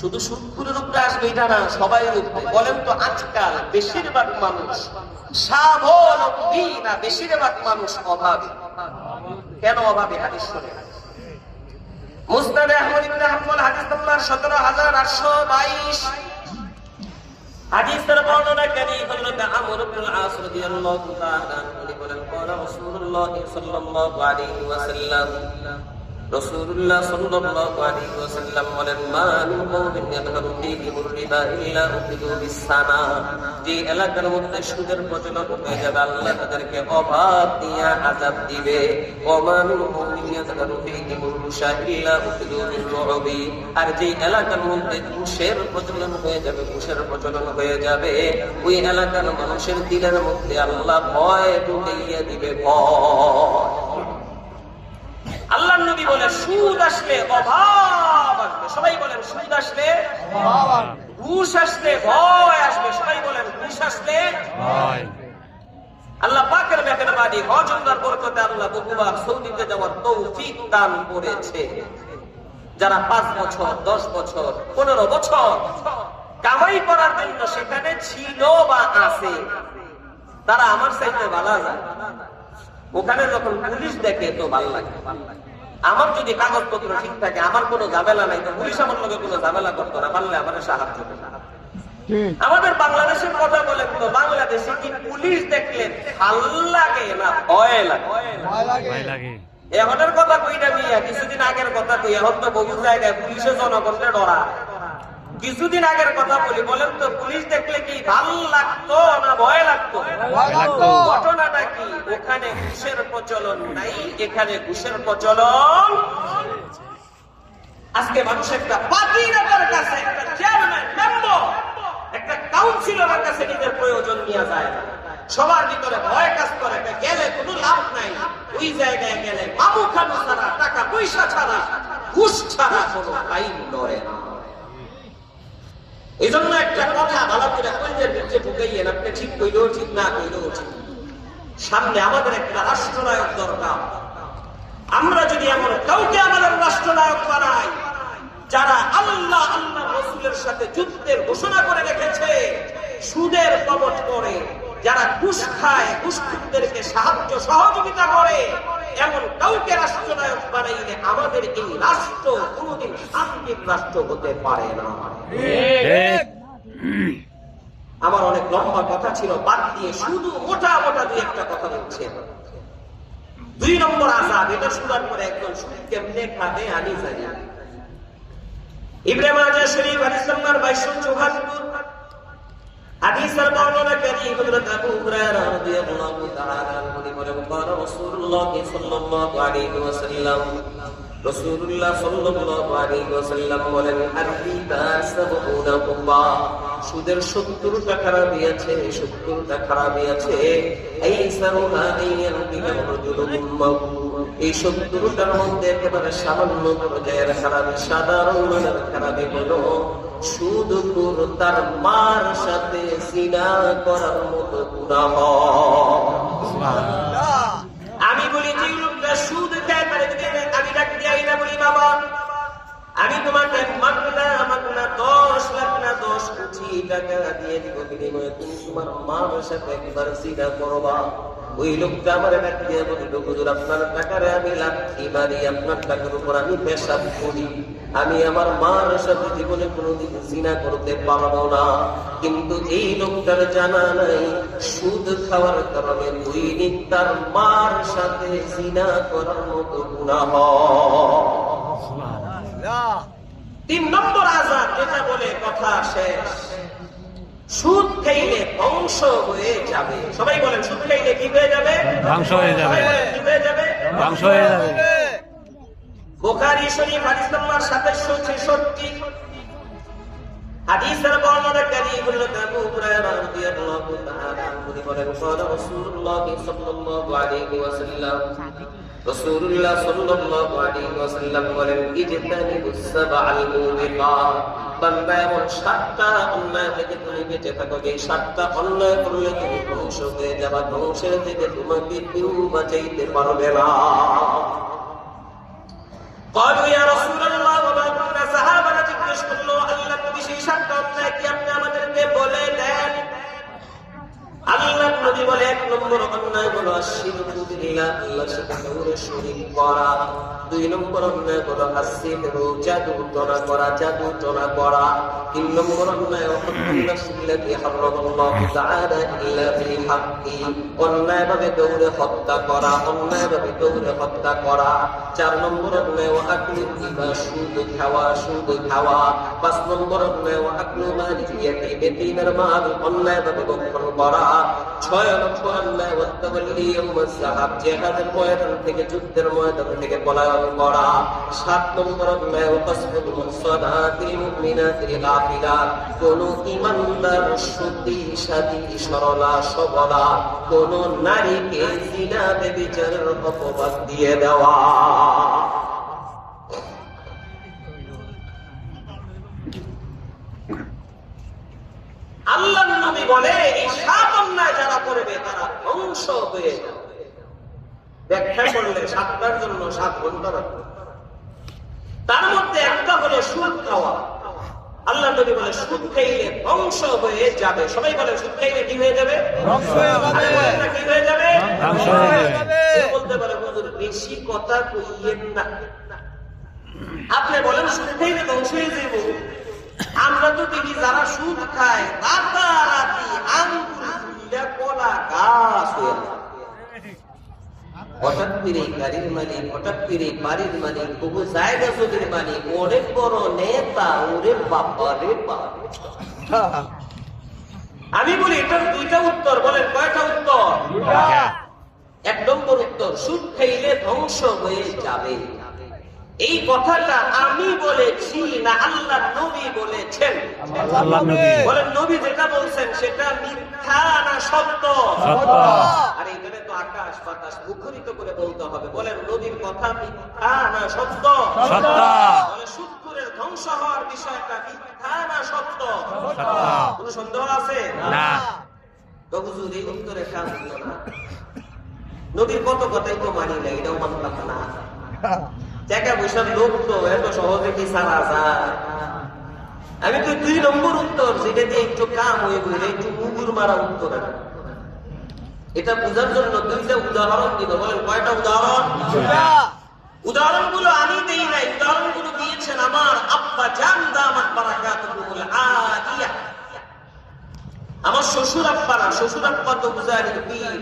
শুধু সুদপুরের উপরে আসবে এটা না সবাই উপরে বলেন তো আজকাল বেশিরভাগ মানুষ স্বাবলম্বী না বেশিরভাগ মানুষ অভাবী কেন অভাবী হাদিস শুনে মুসনাদে আহমদ ইবনে হাম্বল হাদিস নাম্বার 17822 হাদিসের বর্ণনাকারী হযরত আমর ইবনে আস রাদিয়াল্লাহু তাআলা তিনি বলেন قال রাসূলুল্লাহ সাল্লাল্লাহু আলাইহি ওয়াসাল্লাম ইল্লা আর যে এলাকার মধ্যে ঘুষের প্রচলন হয়ে যাবে, ঘুষের প্রচলন হয়ে যাবে, ওই এলাকার মানুষের দিলের মধ্যে আল্লাহ ভয় ঢুকাইয়া দিবে, ভয়। আল্লাহ নবী বলে, সুদ আসলে অভাব আসবে। সবাই বলেন, সুদ আসলে ঘুষ আসলে ভয় আসবে। সবাই বলেন, ঘুষ আসলে আল্লাহ পাকের মেঘের বাড়ি হজন্দার বরকতে আল্লাহ বহুবার সৌদিতে যাওয়ার তৌফিক দান করেছে। যারা পাঁচ বছর, দশ বছর, পনেরো বছর কামাই করার জন্য সেখানে ছিল বা আছে, তারা আমার সাইতে ভালো যায়। ওখানে যখন পুলিশ দেখে তো ভালো লাগে। আমার যদি কাগজপত্র ঠিক থাকে আমার কোনো ঝামেলা নাই তো পুলিশ আমার লগে কোনো ঝামেলা করতো না পারলে আমার সাহায্য করতো। আমাদের বাংলাদেশের কথা বলে তো বাংলাদেশে কি পুলিশ দেখলে ভালো লাগে না ভয় লাগে? এখনের কথা কইটা মিয়া কিছুদিন আগের কথা কই এখন তো বহু জায়গায় পুলিশে জনগণকে ডরা। কিছুদিন আগের কথা বলি বলেন তো পুলিশ দেখলে কি ভালো লাগতো না ভয় লাগতো? ঘটনাটা কি? ওখানে ঘুষের প্রচলন নাই এখানে ঘুষের প্রচলন আজকে মানুষ একটা পার্টি নেতার কাছে একটা চেয়ারম্যান মেম্বার একটা কাউন্সিলরের কাছে নিজের প্রয়োজন নিয়ে যায়। সবার ভিতরে ভয় কাজ করে গেলে কোনো লাভ নাই। ওই জায়গায় গেলে মামু খানু ছাড়া টাকা পয়সা ছাড়া ঘুষ ছাড়া কোনো আইন লড়ে না। এই জন্য একটা কথা ভালো করে ঢুকাইয়েন আপনি ঠিক কইলেও ঠিক, না কইলেও ঠিক। সামনে আমাদের একটা রাষ্ট্রনায়ক দরকার। আমরা যদি এমন কাউকে আমাদের রাষ্ট্রনায়ক বানাই, যারা আল্লাহ আল্লাহ রসুলের সাথে যুদ্ধের ঘোষণা করে রেখেছে, সুদের কবট করে যারা ঘুষ খায় ঘুষখুরদেরকে সাহায্য সহযোগিতা করে, এমন কাউকে রাষ্ট্রনায়ক বানাইলে আমাদের এই রাষ্ট্র কোনোদিন শান্তির রাষ্ট্র হতে পারে না। আমার অনেক লম্বা কথা ছিল বাদ দিয়ে শুধু মোটা মোটা দুই একটা কথা বলছে দুই নম্বর আজাব এটা শোনার পরে একজন কেমনে খাবে আমি জানি ইব্রাহিম আজা শরীফ আলী সাল্লার বাইশো চৌহাত্তর হাদিসের বর্ণনাকারী হযরত আবু হুরায়রা রাদিয়াল্লাহু তাআলা বলে বলে রাসূলুল্লাহ সাল্লাল্লাহু আলাইহি ওয়াসাল্লাম রাসূলুল্লাহ সাল্লাল্লাহু আলাইহি ওয়াসাল্লাম বলেন আর-রিবা সাবউনা কুবা সুদের 70টা খারাপই আছে 70টা খারাপই আছে আইসারুহা আইয়ারবিকা রাজুলুম উম্মাহু। এই 70টার মধ্যে একেবারে সামান্য পর্যায়ের খারাপ সাধারণ মানের খারাপই হলো তার মার সাথে সিনা করার মতো আমি বলি যে আমি তোমাকে মাগনা মাগনা দশ লাখ না দশ কোটি টাকা দিয়ে দিব বিনিময়ে তুমি তোমার মার সাথে একবার সিনা করবা। ওই লোকটা আমার ডাক দিয়ে বলিল, হুজুর, আপনার টাকারে আমি লাঠি মারি, আপনার টাকার উপর আমি পেশাব করি। আমি আমার মার সাথে জীবনে কোনোদিন জিনা করতে পারব না। কিন্তু এই লোকটার জানা নাই, সুদ খাওয়ার কারণে দৈনিক তার মার সাথে জিনা করার মতো গুনাহ। তিন নম্বর আজাদ যেটা বলে কথা শেষ। সুদ খাইলে ধ্বংস হয়ে যাবে। সবাই বলেন সুদ খাইলে কি হয়ে যাবে? ধ্বংস হয়ে যাবে। কি হয়ে যাবে? ধ্বংস হয়ে যাবে। বোকারি শরীফ হাদিস নাম্বার 766 হাদিসের বর্ণনাকারী হযরত আবু হুরায়রা রাদিয়াল্লাহু তাআলা আনহু বলেন قال رسول الله صلى الله عليه وسلم রাসূলুল্লাহ সাল্লাল্লাহু আলাইহি ওয়াসাল্লাম বলেন ইজতানিবুস সাবআল মুবিকাত বান্দা এমন সাতটা অন্যায় থেকে তুমি বেঁচে থাকো যে সাতটা অন্যায় করলে তুমি ধ্বংস হয়ে যাবা ধ্বংসের থেকে তোমাকে কেউ বাঁচাইতে পারবে না قالوا يا رسول الله وما كنا صحابة জিজ্ঞেস করলো আল্লাহ শরীক করা দুই নম্বর অন্যায় হলো আসিহরু জাদু টনা করা জাদু টনা করা। তিন নম্বর অন্যায় অন্যায় হারামাল্লাহু তাআলা ইল্লা বিল হাক্কি অন্যায় ভাবে দৌড়ে হত্যা করা অন্যায় ভাবে দৌড়ে হত্যা করা চার নম্বর অন্যায় ও আকলু রিবা সুদ খাওয়া সুদ পাঁচ নম্বর অন্যায় ও আকলু মাল ইয়াতি মাল অন্যায় ভাবে ভক্ষণ করা ছয় নম্বর অন্যায় ও তাওয়াল্লি ইয়াউমাস সাহাব জিহাদের ময়দান থেকে যুদ্ধের ময়দান থেকে পলায়ন করা। সাত নম্বর অন্যায় ও কসবুল মুসাদাতিল মুমিনাতিল গাফিলাত কোন ইমানদার সতী সাদী সরলা সবলা, কোন নারীকে জিনা বেবিচারের অপবাদ দিয়ে দেওয়া। বলে, এই যারা করবে, তারা ধ্বংস হয়ে যাবে। ব্যাখ্যা করলে সাতটার জন্য তার মধ্যে একটা হলো সুদ খাওয়া। আল্লাহ নবী বলে সুদ খাইলে ধ্বংস হয়ে যাবে। সবাই বলে সুদ খাইলে কি হয়ে যাবে? আরে বলেন না, কি হয়ে যাবে? ধ্বংস হয়ে যাবে। বলতে পারে হুজুর বেশি কথা কইয়েন না। আপনি বলেন সুদ খাইলে ধ্বংস হয়ে যাব আমরা তো দেখি যারা সুদ খায় রাতারাতি ফুলিয়া কলা গাছ হয়ে যায়। হঠাৎ করে গাড়ির মালিক হঠাৎ করে বাড়ির মালিক বহু জায়গা জমির মালিক। অনেক বড় নেতা ওরে বাবা রে আমি বলি এটার দুইটা উত্তর বলেন কয়টা উত্তর? এক নম্বর উত্তর সুদ খাইলে ধ্বংস হয়ে যাবে। এই কথাটা আমি বলেছি না আল্লাহ নবী বলেছেন। বলেন নবী যেটা বলছেন সেটা মিথ্যা না সত্য। আকাশ বাতাস মুখরিত করে বলতে হবে। বলেন নদীর কথা মিথ্যা না সত্য? সত্য। বলে সুদপুরের ধ্বংস হওয়ার বিষয়টা মিথ্যা না সত্য? কোন সন্দেহ আছে? না। তো হুজুর এই উত্তরে না। নদীর কত কথাই তো মানি না এটাও মানলাম না। টাকা পয়সার লোক তো এত সহজে কি সারা যায়? আমি তো দুই নম্বর উত্তর যেটা দিয়ে একটু কাম হয়ে গেলে একটু কুকুর মারা উত্তর। এটা। বোঝার জন্য দুইটা উদাহরণ দিব বলেন কয়টা উদাহরণ? উদাহরণগুলো আমি দেই নাই উদাহরণগুলো দিয়েছেন আমার আব্বা জান দামাত আলিয়া আমার শ্বশুর আব্বারা শ্বশুর আব্বা তো বুঝারি পীর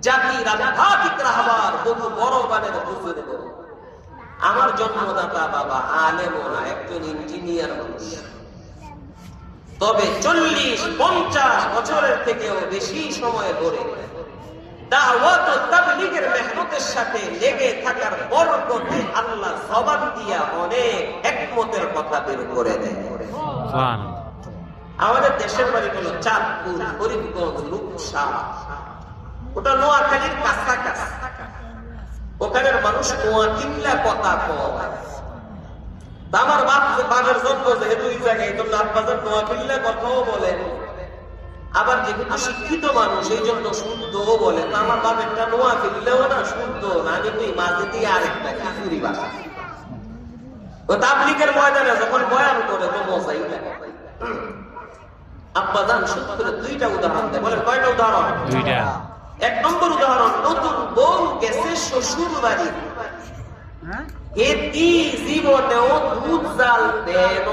জাতির আধ্যাত্মিক রাহবার বহু বড় বানের হুজুর আমার জন্মদাতা বাবা আলেম না একজন ইঞ্জিনিয়ার মানুষ। তবে চল্লিশ পঞ্চাশ বছরের থেকেও বেশি সময় ধরে দাওয়াত ও তাবলীগের মেহনতের সাথে লেগে থাকার বরকতে আল্লাহ জবান দিয়া অনেক একমতের কথা বের করে দেয়। আমাদের দেশের বাড়ি হলো চাঁদপুর ফরিদগঞ্জ রূপসা ওটা নোয়াখালীর কাছাকাছি। ওখানের মানুষ নোয়া কিনলা কথা কয়। আমার বাপ বাপের জন্ম যেহেতু জায়গায়। এই জন্য আব্বাজার নোয়া কিনলা কথাও বলেন আবার যেহেতু শিক্ষিত মানুষ এই জন্য শুদ্ধও বলে। তা আমার বাপেরটা নোয়া কিনলেও না শুদ্ধ। না আমি তুই মাঝে দিয়ে আরেকটা খিচুড়ি বাসা ও তাবলিকের ময়দানে যখন বয়ান করে তো মজাই শুধু করে দুইটা উদাহরণ দেয়। বলেন কয়টা উদাহরণ? দুইটা। এক নম্বর উদাহরণ নতুন বউ গেছে শ্বশুর বাড়ি এটি জীবনেও দুধ জাল দেন।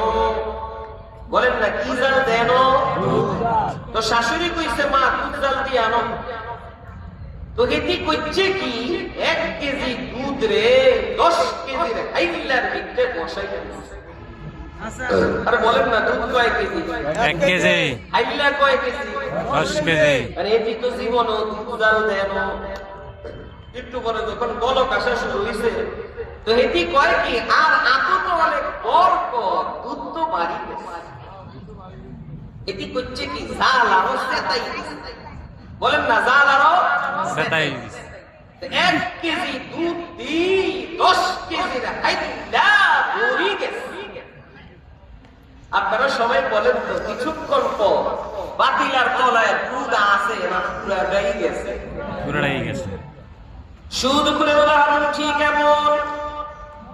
বলেন না কি জাল দেন? তো শাশুড়ি কইছে মা দুধ জাল দিয়ে আনো। তো এটি কইছে কি এক কেজি দুধ রে দশ কেজির হাইলার ভিতরে বসাই দিছে। আরে বলেন না দুধ কয় কেজি? এক কেজি। হাইলা কয় কেজি? দশ কেজি। আরে এটি তো জীবন উদাল দেন। একটু পরে যখন বলক আসা শুরু হয়েছে তো এটি কয় কি? আর আতো তো অনেক বরক দুধ তো বাড়ি এটি করছে কি? জাল আরও সেটাই বলেন না জাল আরও সেটাই এক কেজি দুধ দি দশ হাইলা আপনারা সবাই বলেন তো কিছুক্ষণ পর বাতিলার তলায় দুধ আছে না পুরাটাই গেছে। পুরোটাই গেছে। সুদ করে উদাহরণ ঠিক এমন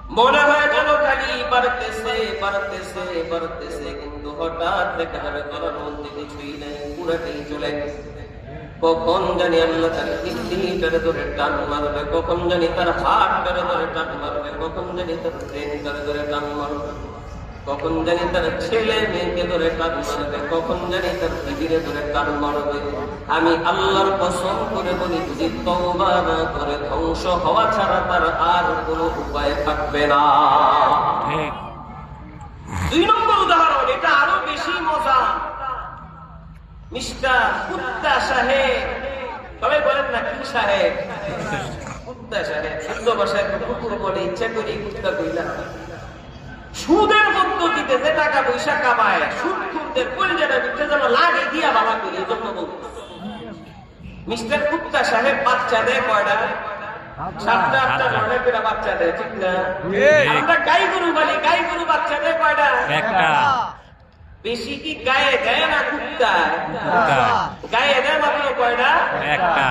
মনে হয় যেন খালি বাড়তেছে বাড়তেছে বাড়তেছে, কিন্তু হঠাৎ দেখা যাবে তোর মধ্যে কিছুই নেই পুরাটাই চলে কখন জানি আল্লাহ তার কিডনিটারে ধরে টান মারবে, কখন জানি তার হার্টটারে ধরে টান মারবে, কখন জানি তার ব্রেনটারে ধরে টান মারবে। কখন জানি তার ছেলে মেয়েকে ধরে টান মারবে কখন জানি তার দিদিরে ধরে টান মারবে আমি আল্লাহর কসম করে বলি যদি তওবা না করে ধ্বংস হওয়া ছাড়া তার আর কোনো উপায় থাকবে না। দুই নম্বর উদাহরণ এটা আরও বেশি মজা। মিস্টার কুত্তা সাহেব। সবাই বলেন না কি সাহেব? কুত্তা সাহেব শুদ্ধ ভাষায় কুকুর বলে ইচ্ছা করি কুত্তা কইলা সুদের পদ্ধতিতে যে টাকা পয়সা কামায় সুদ খুরদের পরিচয়টা বিচ্ছে যেন লাগে দিয়া বাবা করি এই জন্য মিস্টার কুত্তা সাহেব বাচ্চা দেয় কয়টা? সাতটা আটটা নয়টা করে বাচ্চা দেয় ঠিক না? আমরা গাই গরু বলি গাই গরু বাচ্চা দেয় কয়টা? একটা। বেশি কি গায়ে দেয় না কুত্তা কুত্তা গায়ে দেয় মাত্র কয়টা? একটা।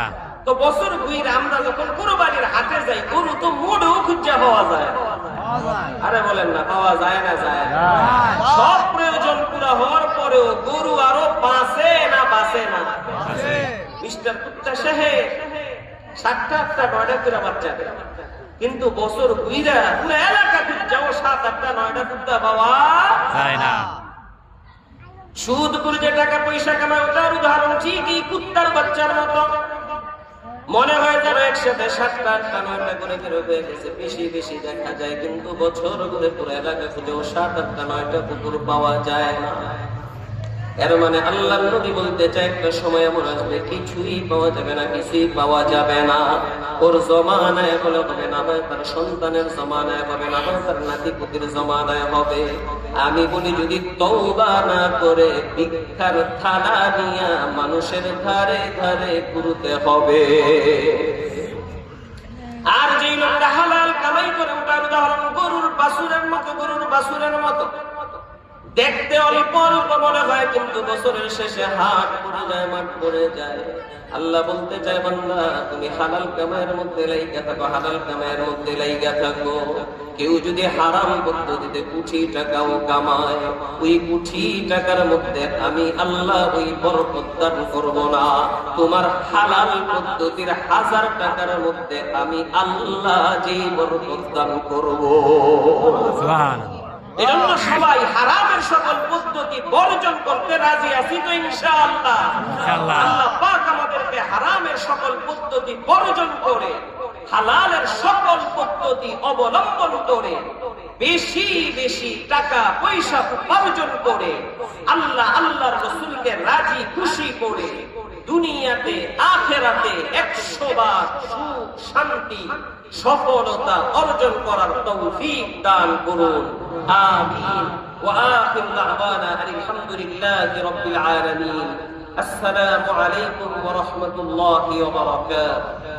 তো বছর ঘুরে আমরা যখন কোরবানির হাতে যাই গরু তো মোড়েও খুঁজা পাওয়া যায় আরে বলেন না পাওয়া যায় না যায় সব প্রয়োজন পুরা হওয়ার পরেও গরু আরও বাঁচে না বাঁচে না? মিস্টার কুত্তা সাহেব সাতটা আটটা নয়টা করে বাচ্চা। কিন্তু বছর ঘুইরা পুরো এলাকা খুঁজাও সাত আটটা নয়টা কুত্তা পাওয়া যায় না। সুদ করে যে টাকা পয়সা কামায় ওটার উদাহরণ ঠিকই কুত্তার বাচ্চার মতো। মনে হয় যেন একসাথে সাতটা আটটা, নয়টা করে বের হয়ে গেছে। বেশি বেশি দেখা যায়, কিন্তু বছর ঘুরে পুরো এলাকা খুঁজেও সাত আটটা, নয়টা কুকুর পাওয়া যায় না। এর মানে আল্লাহ নবী বলতে চায়, একটা সময় এমন আসবে, কিছুই পাওয়া যাবে না, কিছুই পাওয়া যাবে না। ওর জমানায় বলে হবে না তার সন্তানের জমানায় হবে না তার নাতি পুতির জমানায় হবে। আমি বলি, যদি তৌবা না করে ভিক্ষার থালা নিয়ে মানুষের ধারে ধারে ঘুরতে হবে। আর যেই লোকটা হালাল কামাই করে, ওটার উদাহরণ গরুর বাসুরের মতো, গরুর বাসুরের মতো। দেখতে অল্প অল্প মনে হয়, কিন্তু বছরের শেষে হাট পড়ে যায় মাঠ পড়ে যায়। আল্লাহ বলতে চায়, বান্দা, তুমি হালাল কামাইয়ের মধ্যে লাইগা থাকো, হালাল কামাইয়ের মধ্যে লাইগা থাকো। কেউ যদি হারাম পদ্ধতিতে কোটি টাকাও কামায় ওই কোটি টাকার মধ্যে আমি আল্লাহ ওই বরকত দান করব না। তোমার হালাল পদ্ধতির হাজার টাকার মধ্যে আমি আল্লাহ যেই বরকত দান করব। এজন্য সবাই হারামের সকল পদ্ধতি বর্জন করতে রাজি আছি তো ইনশাআল্লাহ। আল্লাহ পাক আমাদেরকে হারামের সকল পদ্ধতি বর্জন করে হালালের সকল পদ্ধতি অবলম্বন করে বেশি বেশি টাকা পয়সা উপার্জন করে আল্লাহ আল্লাহর রসুলকে রাজি খুশি করে দুনিয়াতে আখেরাতে একশো বার সুখ শান্তি সফলতা অর্জন করার তৌফিক দান করুন আমিন وآخر دعوانا أن الحمد لله رب العالمين السلام عليكم ورحمة الله وبركاته